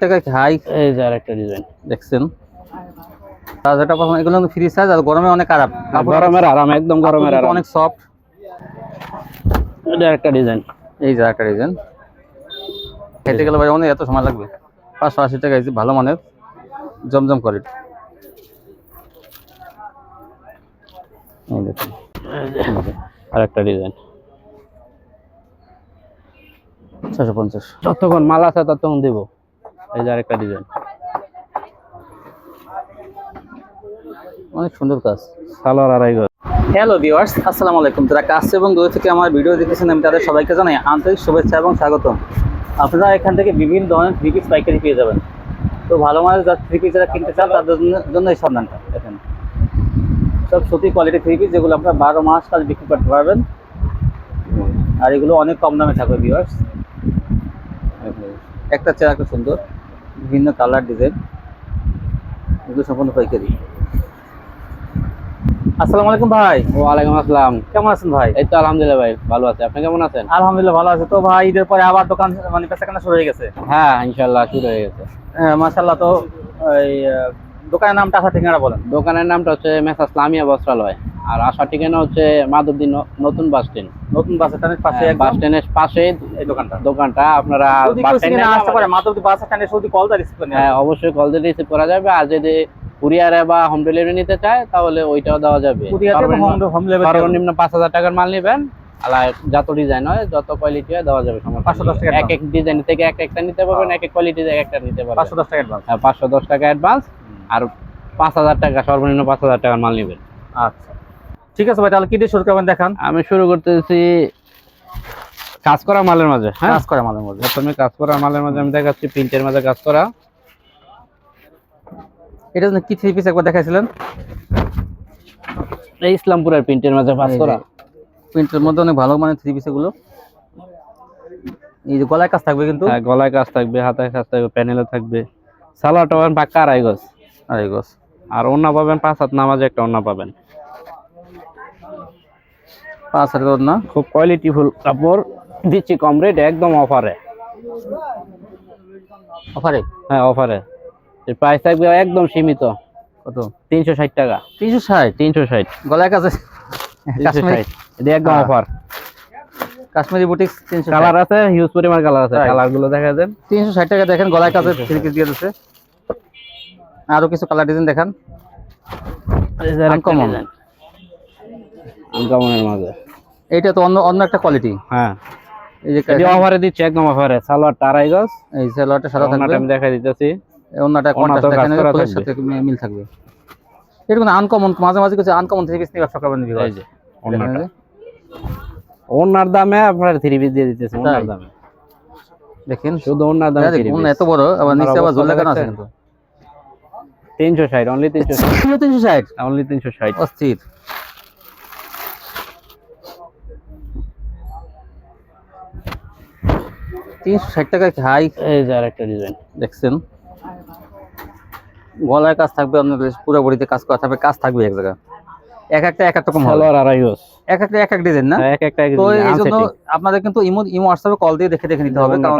টাকা হাই। এই যে আরেকটা ডিজাইন দেখছেন? এগুলো ফ্রি সাইজ আর গরমে অনেক আরাম। গরমের আরাম একদম গরমের আরাম। অনেক সফট এটা আরেকটা ডিজাইন এই যে খেতে গেলে ভাই অনেক এত সময় লাগবে। পাঁচশো আশি টাকা যে ভালো মানের জমজম করে আরেকটা ডিজাইন ছশো পঞ্চাশ। যতক্ষণ মাল আছে ততক্ষণ দিব। এই যে আরেকটা ডিজাইন অনেক সুন্দর কাজ। সালোয়ার আড়াই গজ। হ্যালো ভিউয়ার্স আসসালামু আলাইকুম। যারা কাছে এবং দূর থেকে আমার ভিডিও দেখেছেন আমি তাদের সবাইকে জানাই আন্তরিক শুভেচ্ছা এবং স্বাগতম। আপনারা এখান থেকে বিভিন্ন ধরনের থ্রি পিস পাইকারি পেয়ে যাবেন। তো ভালো মানের যারা থ্রি পিস যারা কিনতে চান, তাদের জন্য- এই সন্ধানটা দেখেন। সব সত্যি কোয়ালিটি থ্রি পিস যেগুলো আপনারা বারো মাস কাজ বিক্রি করতে পারবেন। আর এগুলো অনেক কম দামে থাকবে ভিউয়ার্স একটা চেয়ার একটা সুন্দর। বিভিন্ন কালার ডিজাইন। এগুলো সম্পূর্ণ পাইকারি। আসসালামু আলাইকুম ভাই। ওয়ালাইকুম আসসালাম। কেমন আছেন ভাই? এই তো আলহামদুলিল্লাহ ভাই ভালো আছে। আপনি কেমন আছেন? আলহামদুলিল্লাহ ভালো আছে। তো ভাই ঈদের পরে আবার দোকান মানে বেচাকেনা শুরু হয়ে গেছে। হ্যাঁ ইনশাল্লাহ শুরু হয়ে গেছে। হ্যাঁ মাসাল্লাহ তো এই দোকানের নামটা আসার ঠিকানা বলেন। দোকানের নামটা হচ্ছে মেসাস লামিয়া বস্ত্রালয়। আর আসার ঠিকানা হচ্ছে মাধবদী নতুন বাস স্ট্যান্ড। নতুন বাস স্ট্যান্ডের পাশে বাস স্ট্যান্ডের পাশে এই দোকানটা। দোকানটা আপনারা বাস না আসতে পারে মাধবদী বাস স্ট্যান্ডে শুধু কল দা রিসিভ করে হ্যাঁ অবশ্যই কল দিয়ে রিসিভ করা যাবে। আর যদি কুরিয়ারে বা হোম ডেলিভারি নিতে চায় তাহলে ওইটাও দেওয়া যাবে। সর্বনিম্ন পাঁচ হাজার টাকার মাল নেবেন। আর যত ডিজাইন হয় যত কোয়ালিটি হয় দেওয়া যাবে সমস্যা 510 নেই। টাকা এক এক ডিজাইন থেকে এক একটা নিতে পারবেন এক এক কোয়ালিটি থেকে একটা নিতে পারবেন। পাঁচশো দশ টাকা অ্যাডভান্স হ্যাঁ পাঁচশো দশ টাকা অ্যাডভান্স আর পাঁচ হাজার টাকা সর্বনিম্ন পাঁচ হাজার টাকার মাল নেবেন। আচ্ছা। ঠিক আছে ভাই তাহলে কি দিয়ে শুরু করবেন দেখান? আমি শুরু করতেছি কাজ করা মালের মাঝে হ্যাঁ? কাজ করে মাঝে। মধ্যে প্রথমে কাজ করা মালের মাঝে আমি দেখাচ্ছি প্রিন্টের মাঝে কাজ করা। এটা কি থ্রি পিস একবার দেখাইছিলেন? এই ইসলামপুরের প্রিন্টের মাঝে কাজ করা। প্রিন্টের মধ্যে অনেক ভালো মানে থ্রি পিস এগুলো। এই যে গলায় কাজ থাকবে কিন্তু। হ্যাঁ গলায় কাজ থাকবে হাতায় কাজ থাকবে প্যানেলে থাকবে। সালোয়ারটা পাবেন পাক্কা আড়াই গজ। আর এই গছ আর ওন্না পাবেন পাঁচ হাত নামাজে একটা ওন্না পাবেন। পাঁচ হাজার করে না খুব কোয়ালিটি ফুল কাপড় দিচ্ছি কম রেট একদম অফারে অফারে হ্যাঁ অফারে প্রাইস থাকবে একদম সীমিত। কত? তিনশো ষাট টাকা। তিনশো ষাট? তিনশো ষাট। গলায় কাজ কাশ্মীরি এটা একদম হ্যাঁ। অফার কাশ্মীরি বুটিক্স তিনশো কালার আছে হিউজ পরিমাণ কালার আছে। কালারগুলো দেখা দেন তিনশো ষাট টাকা দেখেন গলায় থ্রি পিস দিয়ে দিচ্ছে আরও কিছু কালার ডিজাইন দেখান। Uncommon. আনকমনের মাঝে। এইটা তো অন্য অন্য একটা কোয়ালিটি হ্যাঁ। এই যে এটা অফারে দিচ্ছে একদম অফারে সালোয়ার টারাই গজ এই সেলোয়ারটা সাদা থাকবে। আমি দেখাই দিতেছি। অন্যটা কন্ট্রাস্ট দেখেন থাকবে। সাথে মিল থাকবে। এটা কোনো আনকমন মাঝে মাঝে কিছু আনকমন ব্যবসা করবেন এই যে যে। ওনার দামে আপনার থ্রি পিস দিয়ে দিতেছে ওনার দামে। দেখেন। শুধু ওনার দামে থ্রি অন্য এত বড় আবার নিচে আবার ঝোল লাগানো আছে কিন্তু। তিনশো ষাট অনলি তিনশো ষাট। তিনশো ষাট? অনলি তিনশো ষাট। অস্থির। তিনশো ষাট টাকা হাই? এই যে আরেকটা ডিজাইন দেখছেন? গলায় কাজ থাকবে আপনার পুরো বডিতে কাজ করা থাকবে কাজ থাকবে এক জায়গায়। এক একটা এক এক রকম সালোয়ার আড়াই গজ। এক একটা এক এক ডিজাইন না? এক একটা তো এই জন্য আপনাদের কিন্তু ইমো ইমো হোয়াটসঅ্যাপে কল দিয়ে দেখে দেখে নিতে হবে কারণ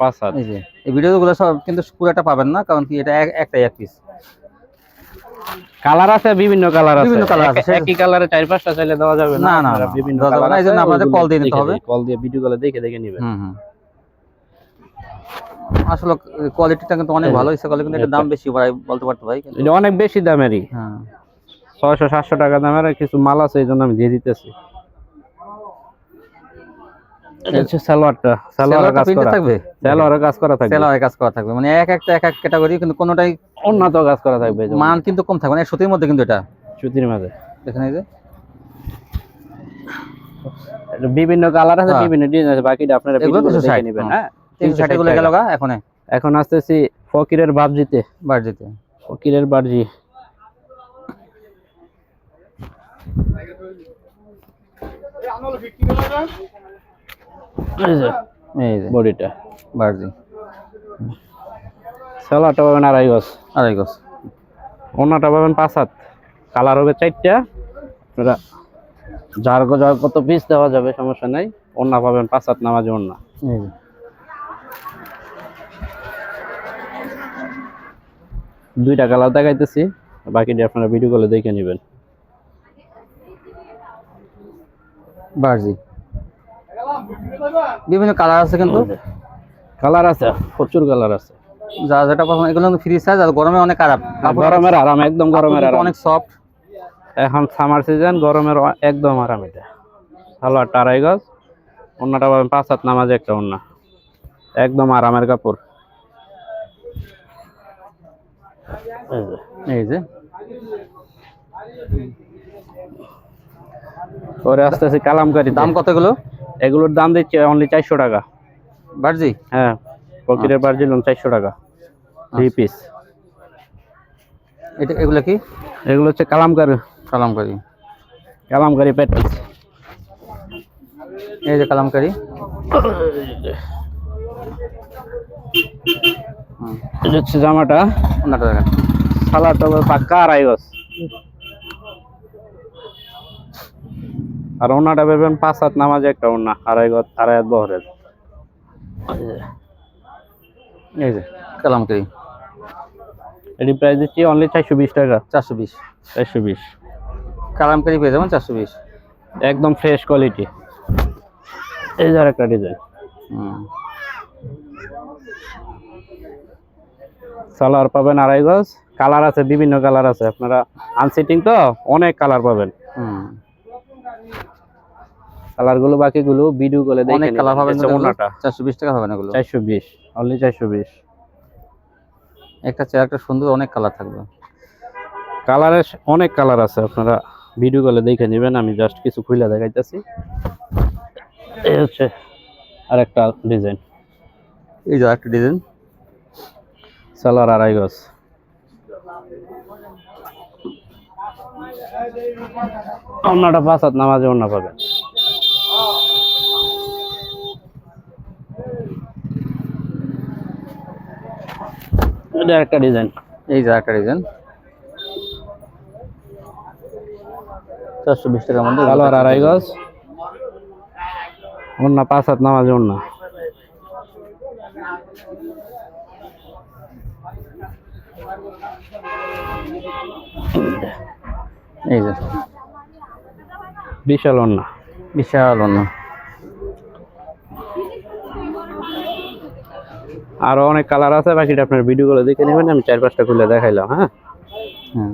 পাঁচ হাত। এই যে এই ভিডিওগুলো সব কিন্তু পুরোটা পাবেন না কারণ কি এটা এক- পিস কালার আছে বিভিন্ন কালার আছে। বিভিন্ন colour আছে, একই কালারে চার পাঁচটা চাইলে দেওয়া যাবে না, না, না, বিভিন্ন কালার জন্য আপনাদের call দিয়ে নিতে হবে। কল দিয়ে দেখে দেখে নিবেন। হুম হুম। আসলে কোয়ালিটিটা কিন্তু অনেক ভালো কিন্তু এটা দাম বেশি ভাই বলতে পারতো ভাই এটা অনেক বেশি দামেরই। হ্যাঁ। ছয়শো সাতশো টাকা দামের কিছু মাল আছে এই জন্য আমি দিয়ে দিতেছি। সালোয়ারটা সালোয়ারের কাজ করা। থাকবে? সালোয়ারের কাজ করা থাকবে। সেলোয়ারের কাজ করা থাকবে মানে এক একটা এক এক ক্যাটাগরি কিন্তু কোনোটাই উন্নত কাজ করা থাকবে মান কিন্তু কম থাকবে না সুতির মধ্যে কিন্তু এটা। সুতির মাঝে দেখেন এই যে। বিভিন্ন কালার আছে হ্যাঁ। বিভিন্ন ডিজাইন আছে বাকিটা আপনারা এগুলো ভিডিও 360 দেখে নেবেন। হ্যাঁ গেল এখন। এখন আসতেছি ফকিরের বাবজিতে বার্জিতে ফকিরের বাবজি এই যে এই যে বডিটা। বার্জি পাবেন আড়াই গজ। আড়াই গজ। ওনাটা পাবেন পাঁচ হাত। কালার হবে চারটা। আপনারা যার কত পিস দেওয়া যাবে সমস্যা নাই। ওনা পাবেন পাঁচ হাত নামাজে ওনা। এই দুইটা কালার দেখাইতেছি। বাকিটা আপনারা ভিডিও কলে দেখে নেবেন। বার্জি। বিভিন্ন কালার আছে কিন্তু। কালার আছে প্রচুর কালার আছে। যা যেটা পছন্দ এগুলো কিন্তু ফ্রি সাইজ আর গরমে অনেক আরাম। গরমের আরাম একদম গরমের আরাম। অনেক সফট এখন সামার সিজন গরমের একদম আরাম এটা। ভালো একটা আড়াই গজ অন্যটা পাবেন পাঁচ হাত নামাজ একটা অন্য। একদম আরামের কাপড়। এই যে। পরে আস্তে আস্তে কালামকারি দাম কত এগুলো এগুলোর দাম দিচ্ছে অনলি চারশো টাকা। বার্জি? হ্যাঁ পকেটের বার দিলাম চারশো টাকা থ্রি পিস এটা এগুলো কি? এগুলো হচ্ছে কালামকারি কালামকারি কালামকারি প্যাটেন্স এই যে কালামকারি হচ্ছে জামাটা। ওনাটা দেখেন। সালাদ পাক্কা আড়াই গজ। আর ওনাটা ভেবেন পাঁচ হাত নামাজ একটা ওনা আড়াই আড়াই হাত বহরের। এই যে কালামকারি এটি প্রাইস দিচ্ছি অনলি চারশো বিশ টাকা। চারশো বিশ। চারশো বিশ। কালামকারি পেয়ে যাবেন চারশো বিশ। একদম ফ্রেশ কোয়ালিটি এই যে একটা ডিজাইন হুম। সালোয়ার পাবেন আড়াই গজ। কালার আছে বিভিন্ন কালার আছে। আপনারা আনসিটিং তো অনেক কালার পাবেন। হুম। কালারগুলো বাকিগুলো ভিডিও করে দেখে অনেক কালার পাবেন ওনাটা চারশো বিশ টাকা পাবেন এগুলো? চারশো বিশ অনলি চারশো বিশ। একটা চেয়ারটা সুন্দর অনেক কালার থাকবে। কালারের অনেক কালার আছে আপনারা ভিডিও কলে দেখে নেবেন আমি জাস্ট কিছু খুলে দেখাইতেছি। এই হচ্ছে আর একটা ডিজাইন এই যে একটা ডিজাইন সালোয়ার আড়াই গজ। অন্যটা পাঁচ হাত নামাজে অন্য পাবেন। এটা একটা ডিজাইন এই যে একটা ডিজাইন চারশো বিশ টাকার মধ্যে সালোয়ার আড়াই গজ। অন্য পাঁচ হাত নামাজে অন্য এই যে। বিশাল অন্য বিশাল অন্য আরও অনেক কালার আছে বাকিটা আপনার ভিডিও গুলো দেখে নেবেন আমি চার পাঁচটা খুলে দেখাইলাম হ্যাঁ? হুম।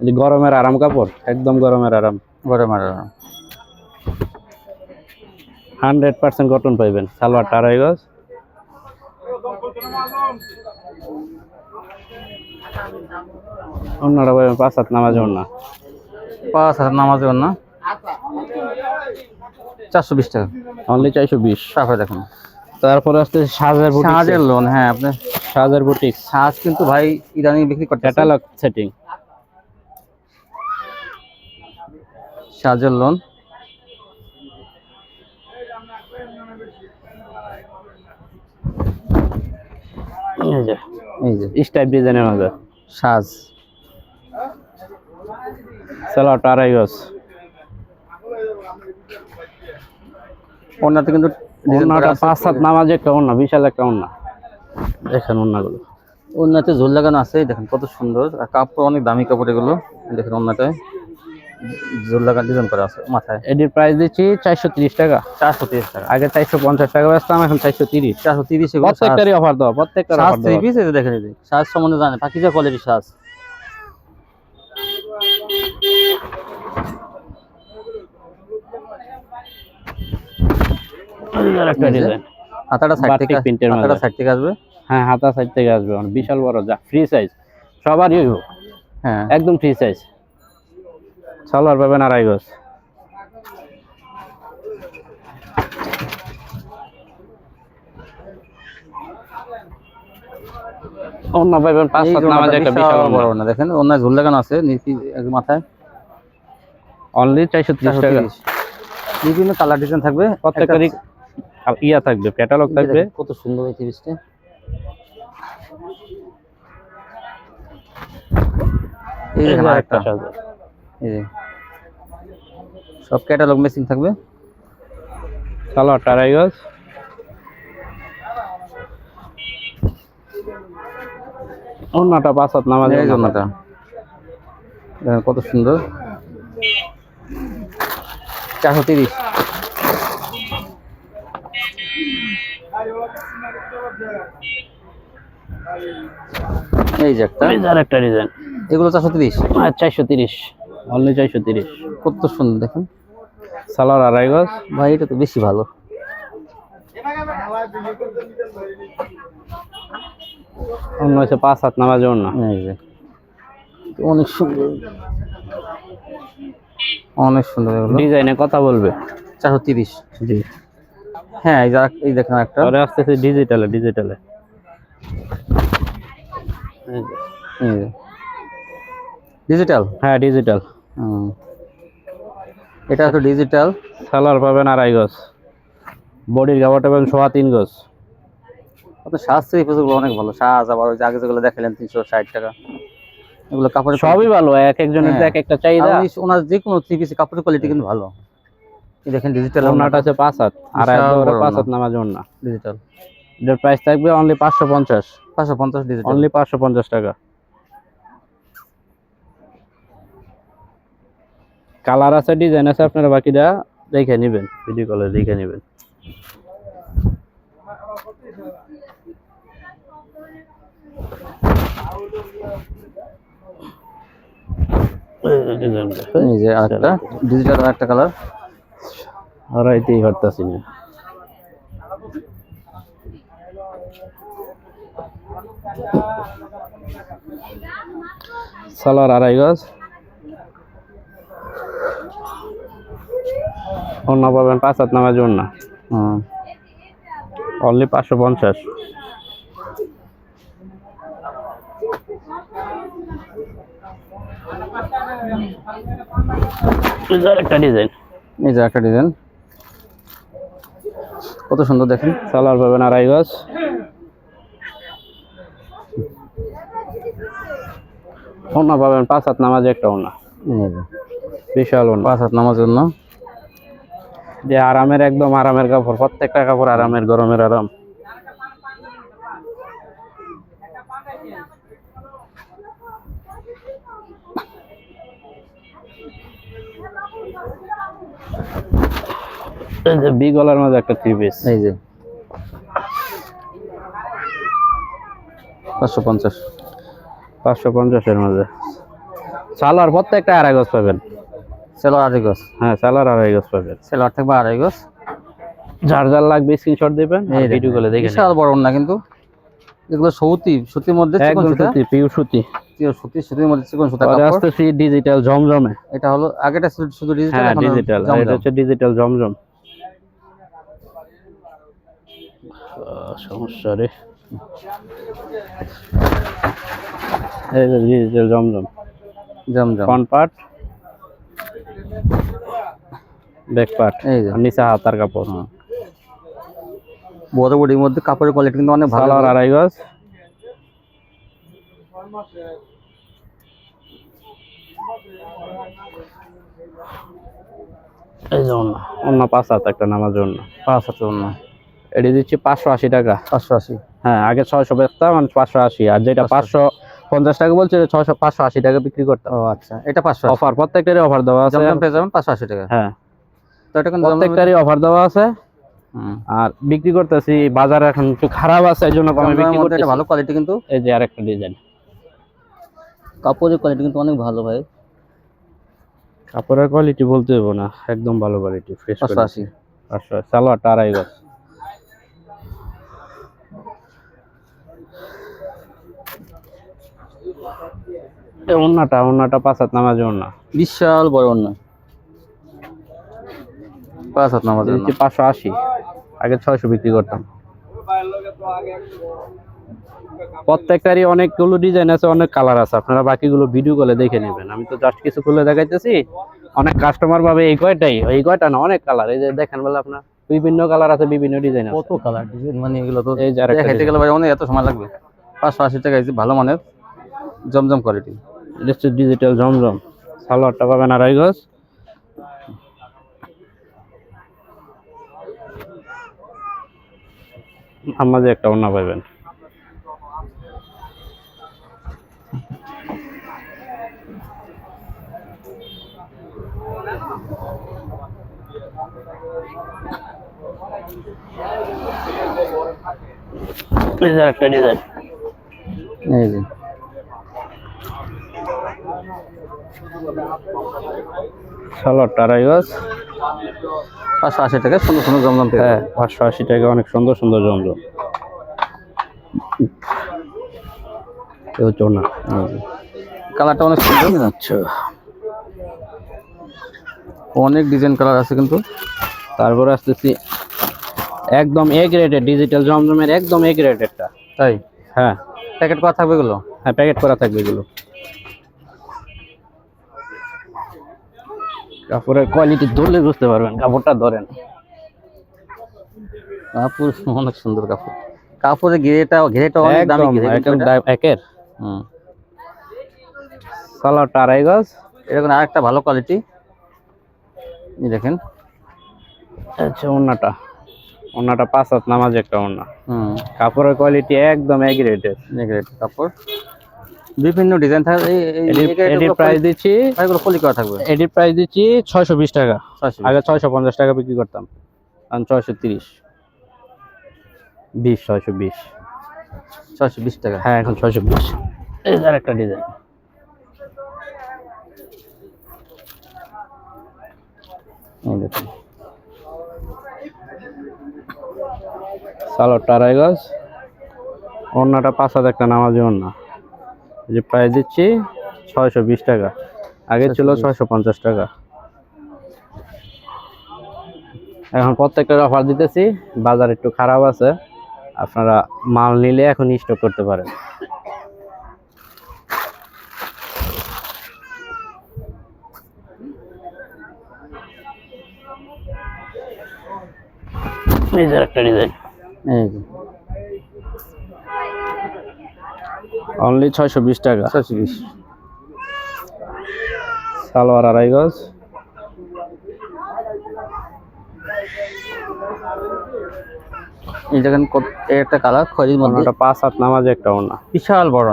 এই যে গরমের আরাম কাপড় একদম গরমের আরাম। গরম আরাম। হান্ড্রেড পার্সেন্ট কটন পাইবেন সালোয়ারটা আড়াই গজ। অন্যরা পাইবেন পাঁচ হাত নামাজ না। পাঁচ হাজার নামাজে না। চারশো বিশ টাকা। অনলি চারশো বিশ। তারপরে দেখুন। তারপরে আসতে সাজের বুটিক সাজের লোন হ্যাঁ আপনি সাজের বুটিক সাজ কিন্তু ভাই ইদানিং বিক্রি করতে ক্যাটালগ সেটিং সাজের লোন এই যে স্টাইপ ডিজাইনের মধ্যে। সাজ আড়াই ওনাতে কিন্তু আছে। পাঁচ হাত নামাজ একটা অন্য বিশাল একটা অন্য দেখেন অন্যগুলো ওনাতে ঝোল লাগানো আছে দেখেন কত সুন্দর। আর কাপড় অনেক দামি কাপড় এগুলো। দেখেন ওনাটায় ঝোল লাগানো ডিজাইন করা আছে মাথায়। এটির প্রাইস দিচ্ছি চারশো তিরিশ টাকা। চারশো তিরিশ টাকা। আগে চারশো পঞ্চাশ টাকা বেচতাম এখন চারশো তিরিশ। চারশো তিরিশ প্রত্যেকটারই অফার দেওয়া প্রত্যেকটার সাজ থ্রি পিস যে দেখেন এই সাজ সম্বন্ধে জানে পাকিজা কোয়ালিটির সাজ। এটার একটা ডিজাইন। হাতাটা সাইড থেকে print হাতাটা সাইড থেকে আসবে? হ্যাঁ হাতা সাইড থেকে আসবে বিশাল বড় যা ফ্রি সাইজ সবারই হ্যাঁ। একদম ফ্রি সাইজ সালোয়ার পাবেন আড়াই গজ। অন্য পাবেন পাঁচ সাত নামাজ একটা বিশাল বড় দেখেন ওনায় ঝোল লাগানো আছে নিচে মাথায়। অনলি চারশো তিরিশ টাকা। বিভিন্ন কালার ডিজাইন থাকবে। প্রত্যেকটারই ইয়া থাকবে ক্যাটালগ থাকবে। কত সুন্দর এই তিরিশটা। এই এই দেখেন আরেকটা। আরেকটা এই যে। সব ক্যাটালগ মেশিন থাকবে। সালোয়ারটা আড়াই গজ অন্যটা হাত নামাজ এই জন্যটা কত সুন্দর। চারশো তিরিশ। এই যে একটা। আর একটা ডিজাইন এগুলো চারশো তিরিশ? আর চারশো তিরিশ। অনলি চারশো তিরিশ। কত সুন্দর দেখেন। সালোয়ার আড়াই গজ। ভাই এটা তো বেশি ভালো। অন্য হচ্ছে পাঁচ হাত নামাজ অন্য এই যে। অনেক সুন্দর। অনেক সুন্দর এগুলো। ডিজাইনে কথা বলবে। চারশো তিরিশ। জি। হ্যাঁ এই যে এই দেখেন একটা পরে আসতেছে ডিজিটালে ডিজিটালে ডিজিটাল হ্যাঁ ডিজিটাল এটা তো ডিজিটাল সালোয়ার পাবেন আড়াই গজ। বডির কাপড় পাবেন সোয়া তিন গজ। আপনার সাজ থেকে অনেক ভালো। সাজ আবার ওই আগে যেগুলো দেখালেন তিনশো ষাট টাকা। এগুলো কাপড়ের সবই ভালো এক একজনের হ্যাঁ। এক একটা চাহিদা। ওনার যে কোনো থ্রি পিসের কাপড়ের কোয়ালিটি কিন্তু ভালো। দেখেন ডিজিটাল ওনাটা। আছে পাঁচ হাত। আর পাঁচ। হাত নামাজ অন্য ডিজিটাল এটার প্রাইস থাকবে অনলি পাঁচশো পঞ্চাশ। পাঁচশো পঞ্চাশ ডিজিটাল অনলি পাঁচশো পঞ্চাশ টাকা। কালার আছে ডিজাইন আছে আপনারা বাকিটা দেখে নেবেন ভিডিও কলে দেখে নেবেন। ডিজিটাল আরেকটা কালার আর এতেই পারতাছি না সালোয়ার আড়াই গজ। অন্য পাবেন পাঁচ হাত নামাজ অন্য হুম। অনলি পাঁচশো পঞ্চাশ। একটা ডিজাইন। এই যে একটা ডিজাইন। কত সুন্দর দেখেন। সালোয়ার পাবেন আড়াই গজ। অন্য পাবেন পাঁচ হাত নামাজ একটা অন্য যে। বিশাল অন্য পাঁচ হাত নামার জন্য। যে আরামের একদম আরামের কাপড় প্রত্যেকটা কাপড় আরামের গরমের আরাম। এই যে বি গলার মাঝে একটা থ্রি পিস এই যে। পাঁচশো পঞ্চাশ। পাঁচশো পঞ্চাশের মাঝে। সালোয়ার প্রত্যেকটা আড়াই গজ পাবেন। সেলোয়ার আড়াই গজ? হ্যাঁ সালোয়ার আড়াই গজ পাবেন। সেলোয়ার থাকবে আড়াই গজ? যার যার লাগবে স্ক্রিনশট দিবেন ভিডিও করে দেখে বিশাল বড় না কিন্তু? এগুলো সৌতি সুতির মধ্যে। চিকন সুতি? পিওর সুতি। সুতির মধ্যে চিকন সুতা কাপড়? ডিজিটাল জমজমে। এটা হলো আগেটা শুধু- ডিজিটাল হ্যাঁ ডিজিটাল এটা হচ্ছে ডিজিটাল জমজম। সমস্যা রে। জমজম জমজম ফ্রন্ট পার্ট ব্যাক পার্ট এই যে। নিচে হাতার কাপড়। বড় বডির মধ্যে কাপড়ের কোয়ালিটি কিন্তু অনেক ভালো। সালোয়ার আড়াই গজ। এই যে অন্য। অন্য পাঁচ হাত একটা নামার জন্য পাঁচ হাতের অন্য। এটি দিচ্ছি পাঁচশো আশি টাকা। পাঁচশো আশি। হ্যাঁ আগে ছয়শো বেচতাম মানে পাঁচশো আশি। আর যেটা পাঁচশো পঞ্চাশ টাকা বলছে ছয়শো পাঁচশো আশি টাকা বিক্রি করতাম। ও আচ্ছা এটা পাঁচশো আশি। অফার প্রত্যেকটারই অফার দেওয়া আছে। জমজম পেয়ে যাবেন পাঁচশো আশি টাকা। হ্যাঁ। তো এটা প্রত্যেকটারই অফার দেওয়া আছে। আর বিক্রি করতেছি বাজার এখন একটু খারাপ আছে এই জন্য কমে বিক্রি ভালো কোয়ালিটি কিন্তু। এই যে আরেকটা ডিজাইন কাপড়ের কোয়ালিটি কিন্তু অনেক ভালো ভাই। কাপড়ের কোয়ালিটি বলতে হব না একদম ভালো কোয়ালিটি ফ্রেশ পাঁচশো আশি। পাঁচশো সালোয়ারটা আড়াই গজ। ওন্নাটা ওন্নাটা পাঁচ হাত নামাজ ওন্না বিশাল বড় অন্য। পাঁচ হাত দিচ্ছি পাঁচশো আশি আগে ছয়শো বিক্রি করতাম। প্রত্যেকটারই অনেকগুলো ডিজাইন আছে অনেক কালার আছে। আপনারা বাকিগুলো ভিডিও কলে দেখে নেবেন। আমি তো জাস্ট কিছু খুলে দেখাইতেছি। অনেক কাস্টমার ভাবে এই কয়টাই এই কয়টা না অনেক কালার এই যে দেখেন বলে আপনার বিভিন্ন কালার আছে বিভিন্ন ডিজাইন আছে। কত কালার ডিজাইন মানে এগুলো তো এই যে দেখাইতে গেলে ভাই অনেক এত সময় লাগবে। পাঁচশো আশি টাকা ভালো মানের জমজম কোয়ালিটি রেস্টের ডিজিটাল জমজম। সালোয়ারটা পাবেন আড়াই গজ। আমাদের একটা অন্য পাবেন একটা ডিজাইন এই যে। সালোয়ার আড়াই গজ। পাঁচশো আশি টাকা সুন্দর সুন্দর জমজম হ্যাঁ পাঁচশো আশি টাকা অনেক সুন্দর সুন্দর জমজম। চোনা কালারটা অনেক সুন্দর আচ্ছা। অনেক ডিজাইন কালার আছে কিন্তু। তারপরে আসতেছি একদম এ গ্রেডের ডিজিটাল জমজমের একদম এ গ্রেডেরটা তাই? হ্যাঁ। প্যাকেট করা থাকবে এগুলো? হ্যাঁ প্যাকেট করা থাকবে এগুলো। কাপড়ের কোয়ালিটি ধরলে বুঝতে পারবেন কাপড়টা ধরেন। কাপড় অনেক সুন্দর কাপড়। কাপড়ের ঘিরেটা ঘিরেটা অনেক দামি একদম ঘিরে কিন্তু একদম একের। হুম। সালোয়ারটা আড়াই গজ। এরকম আরেকটা ভালো কোয়ালিটি এই দেখেন। আচ্ছা ওন্নাটা ওন্নাটা পাঁচ হাত নামাজ একটা ওন্না হুম। কাপড়ের কোয়ালিটি একদম এ গ্রেডের নেগরেট কাপড়। বিভিন্ন ডিজাইন থাকে এটির প্রাইস দিচ্ছি এগুলো পলি করা থাকবে। এটির প্রাইস দিচ্ছি ছয়শো বিশ টাকা। আগে ছয়শো পঞ্চাশ টাকা বিক্রি করতাম। এখন ছয়শো তিরিশ। বিশ ছয়শো বিশ। ছয়শো বিশ টাকা? হ্যাঁ এখন ছয়শো বিশ। এই যে একটা ডিজাইন দেখুন। সালোয়ারটা আড়াই অন্যটা পাঁচ হাজার একটা নামাজি অন্য যে প্রাইস দিচ্ছি ছয়শো বিশ টাকা। আগে ছিল ছয়শো পঞ্চাশ টাকা। এখন প্রত্যেকটা অফার দিতেছি বাজার একটু খারাপ আছে আপনারা মাল নিলে এখন স্টক করতে পারেন। এই যে একটা ডিজাইন এই যে অনলি ছয়শো বিশ টাকা। ছয়শো বিশ। সালোয়ার আড়াই গজ। এই দেখেন কত- এই একটা কালার খয়েরির মধ্যে। অন্যটা পাঁচ হাত নামাজ একটা বিশাল বড়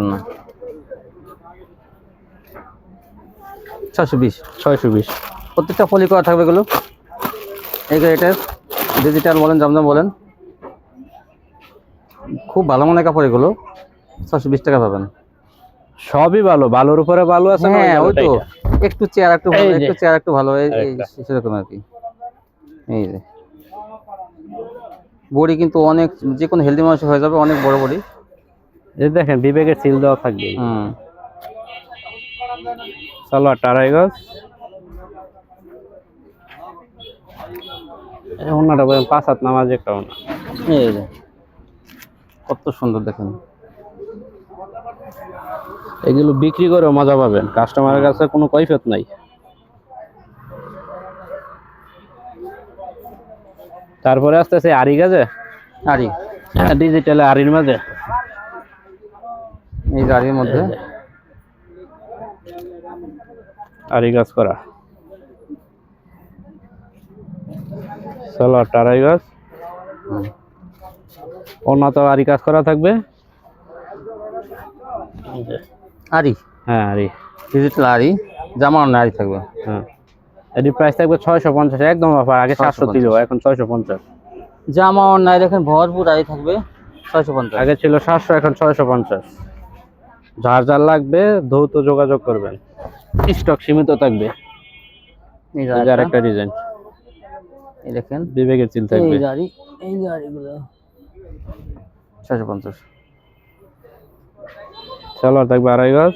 ছয়শো বিশ। ছয়শো বিশ। প্রত্যেকটা করা থাকবে এগুলো। এটা ডিজিটাল বলেন জমজম বলেন। খুব ভালো মনে কাপড় এগুলো। ছয়শো বিশ টাকা পাবেন। সবই ভালো ভালোর উপরে ভালো আছে না, হ্যাঁ ওই তো। একটু চেয়ার একটু ভালো একটু চেয়ার একটু ভালো সেরকম আর কি। এই যে। বড়ি কিন্তু অনেক যে কোনো হেলদি মানুষ হয়ে যাবে অনেক বড় বড়ি। এই দেখেন বিবেকের সিল দেওয়া থাকবে। হুম। সালোয়ার আড়াই গজ বলেন পাঁচ হাত নামাজ একটা অন্য এই যে। কত সুন্দর দেখেন। এগুলো বিক্রি করেও মজা পাবেন। কাস্টমারের কাছে কোনো কৈফিয়ত নাই। তারপরে আসতেছে আরি গাছে। আরি ডিজিটালে আরির মাঝে। এই গাড়ির মধ্যে। আরি গাছ করা। সালোয়ার আড়াই গাছ। অন্য তো আরি কাজ করা থাকবে। আরি? হ্যাঁ আরি। ডিজিটাল আরি? জামা না আরি থাকবে। হ্যাঁ। এটির প্রাইস থাকবে ছয়শো পঞ্চাশ একদম অফার আগে সাতশো ছিল এখন ছয়শো পঞ্চাশ। জামা অন্যায় দেখেন ভরপুর আরি থাকবে ছয়শো পঞ্চাশ। আগে ছিল সাতশো এখন ছয়শো পঞ্চাশ। যার যার লাগবে দ্রুত যোগাযোগ করবেন। স্টক সীমিত থাকবে। এই যে এই যে আরেকটা। আরেকটা ডিজাইন এই দেখেন। বিবেকের চিল থাকবে। এই গাড়ি এই গাড়িগুলো ছয়শো পঞ্চাশ। সালোয়ার থাকবে আড়াই গজ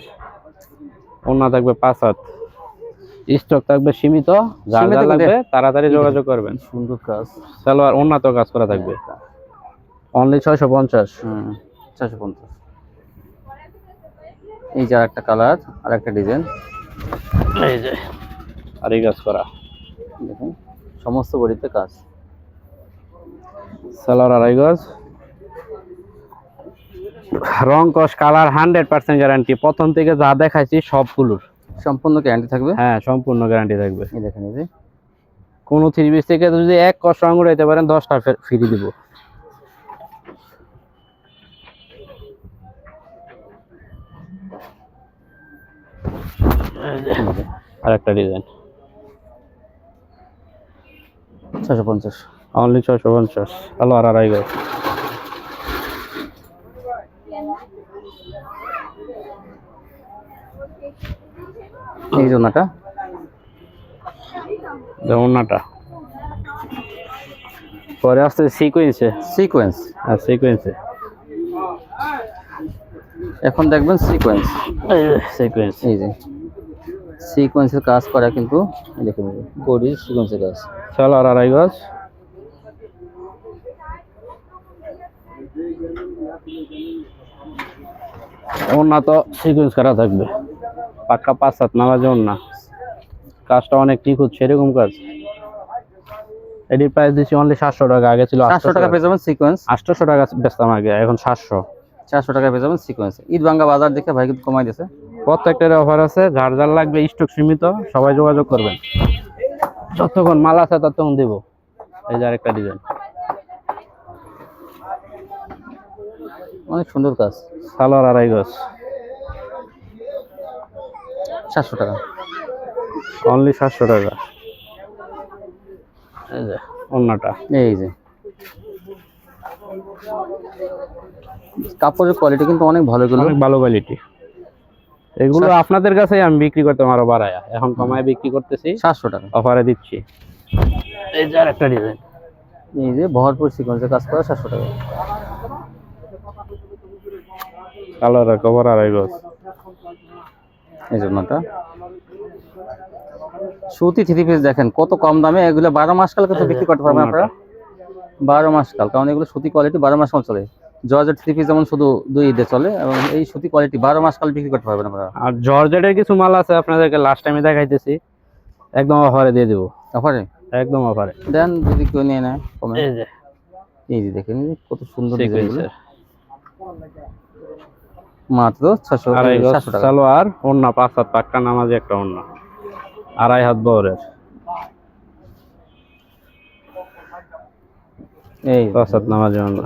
ওনা থাকবে পাঁচ হাত। স্টক থাকবে সীমিত যার সীমিত লাগবে তাড়াতাড়ি যোগাযোগ করবেন। সুন্দর কাজ। সালোয়ার উন্নত কাজ করা থাকবে। অনলি ছয়শো পঞ্চাশ। ছয়শো পঞ্চাশ। এই যে আরেকটা কালার আর একটা ডিজাইন। এই যে আর এই কাজ করা। দেখুন সমস্ত বডিতে কাজ। সালোয়ার আড়াই গজ রং কস কালার হান্ড্রেড পার্সেন্ট গ্যারান্টি। প্রথম থেকে যা দেখাইছি সবগুলোর। সম্পূর্ণ গ্যারান্টি থাকবে? হ্যাঁ সম্পূর্ণ গ্যারান্টি থাকবে। এই দেখেন এই যে। কোনো থ্রি পিস থেকে যদি এক কস রং উড়াইতে পারেন দশটা ফ্রি দিব। আর একটা ডিজাইন ছশো পঞ্চাশ। অনলি ছশো পঞ্চাশ। হ্যালো আর আড়াই গজ। এই জন্যটা ওনাটা? পরে আসতে সিকুয়েন্সে সিকোয়েন্স আর সিকুয়েন্সে এখন দেখবেন সিকোয়েন্স সিকোয়েন্স এই যে। সিকোয়েন্সের কাজ করা কিন্তু দেখুন বডির সিকোয়েন্সের কাজ। চলো আর আড়াই গজ। ওনা তো সিকোয়েন্স করা থাকবে। পাক্কা পাঁচ সাত নামাজে ওনা কাজটা অনেক নিখুঁত সেরকম কাজ। এটির প্রাইস দিচ্ছি অনলি সাতশো টাকা আগে ছিল চারশো টাকা পেয়ে যাবেন সিকোয়েন্স আটশোশো টাকা বেচতাম আগে এখন সাতশো। চারশো টাকা পেয়ে যাবেন সিকোয়েন্স ঈদ বাঙ্গা বাজার দেখে ভাই কিন্তু কমাই দিয়েছে। প্রত্যেকটার অফার আছে যার যার লাগবে স্টক সীমিত সবাই যোগাযোগ করবেন। যতক্ষণ মাল আছে ততক্ষণ দিব। এই যে আরেকটা ডিজাইন অনেক সুন্দর কাজ। সালোয়ার আড়াই গজ। সাতশো টাকা। অনলি সাতশো টাকা। এই যে। অন্যটা। এই যে। কাপড়ের কোয়ালিটি কিন্তু অনেক ভালো এগুলো। অনেক ভালো কোয়ালিটি এগুলো আপনাদের কাছে আমি বিক্রি করতাম আরও বাড়ায়। এখন কমায় বিক্রি করতেছি। সাতশো টাকা। অফারে দিচ্ছি। এই যে আরেকটা ডিজাইন এই যে ভরপুর সিকোয়েন্সের কাজ করা সাতশো টাকা। কালার কভার আড়াই গজ। এই জন্যটা সুতি থ্রি পিস দেখেন কত কম দামে এগুলো বারো মাস কাল কিন্তু বিক্রি করতে পারবেন আপনারা। বারো মাস কাল কারণ এগুলো সুতি কোয়ালিটি বারো মাস কাল চলে। জর্জেট থ্রি পিস যেমন শুধু দুই ঈদে চলে এবং এই সুতি কোয়ালিটি বারো মাস কাল বিক্রি করতে পারবেন আপনারা। আর জর্জেটের কিছু মাল আছে আপনাদেরকে লাস্ট টাইমে দেখাইতেছি। একদম অফারে দিয়ে দিব। অফারে একদম অফারে দেন যদি কেউ নিয়ে নেয় কমে। এই যে। এই যে দেখেন কত সুন্দর ডিজাইন মাত্র ছশো সাতশো টাকা। সালোয়ার ওন্না পাঁচ হাত পাক্কা নামাজি একটা ওন্না আড়াই হাত বহরের। এই পাঁচ হাত নামাজি ওন্না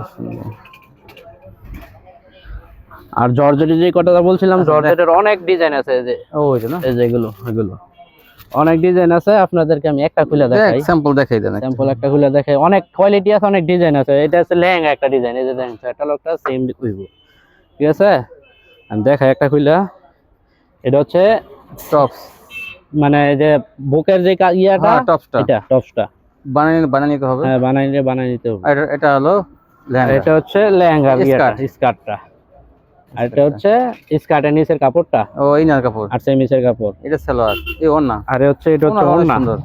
আর জর্জেটের যে কথাটা বলছিলাম জর্জেটের অনেক ডিজাইন আছে যে। ও ওই যে না? এই যে এগুলো অনেক ডিজাইন আছে আপনাদেরকে আমি একটা খুলে দেখাই। স্যাম্পল দেখাই দেন স্যাম্পল একটা খুলে দেখাই। অনেক কোয়ালিটি আছে অনেক ডিজাইন আছে। এটা আছে লেহেঙ্গা একটা ডিজাইন এই যে দেখেন একটা লোকটা সেম ঠিক আছে? আমি দেখাই একটা খুলে এটা হচ্ছে টপস মানে এই যে বুকের যে ইয়াটা হ্যাঁ টপসটা এটা টপসটা বানাই বানিয়ে নিতে হবে। হ্যাঁ বানাই নিয়ে বানাই নিতে হবে। এটা- এটা হলো এটা হচ্ছে লেহেঙ্গা ইয়েটা স্কার্ট। স্কার্টটা আর এটা হচ্ছে স্কার্টের নিচের কাপড়টা। ও ইনার কাপড়। আর সেমিসের কাপড়। এটা সালোয়ার। এই ওন্না আর হচ্ছে এটা হচ্ছে ওন্না সুন্দর।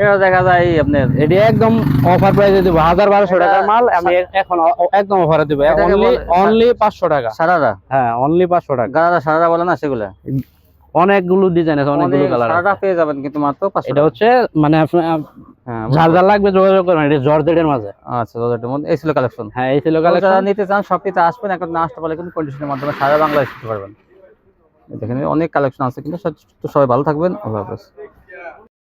এটা দেখা যায় আপনার এটি একদম অফার প্রাইসে দিব হাজার বারোশো টাকার মাল আমি এখন একদম অফারে দিব অনলি অনলি পাঁচশো টাকা। সারারা হ্যাঁ অনলি পাঁচশো টাকা। গাড়ারা সারারা বলে না সেগুলা? অনেকগুলো ডিজাইন আছে অনেকগুলো কালার সারারা পেয়ে যাবেন কিন্তু মাত্র পাঁচশো এটা হচ্ছে মানে আপনার হ্যাঁ লাগবে যোগাযোগ করবেন এটা জর্জেটের মাঝে। আচ্ছা মধ্যে। এই ছিল কালেকশন হ্যাঁ এই ছিল যারা নিতে চান সবটিতে আসবেন এখন না আসতে পারলে কিন্তু কন্ডিশনের মাধ্যমে সারা বাংলাদেশ শিখতে পারবেন দেখেন অনেক কালেকশন আছে কিন্তু সবাই ভালো থাকবেন। আল্লাহ হাফেজ।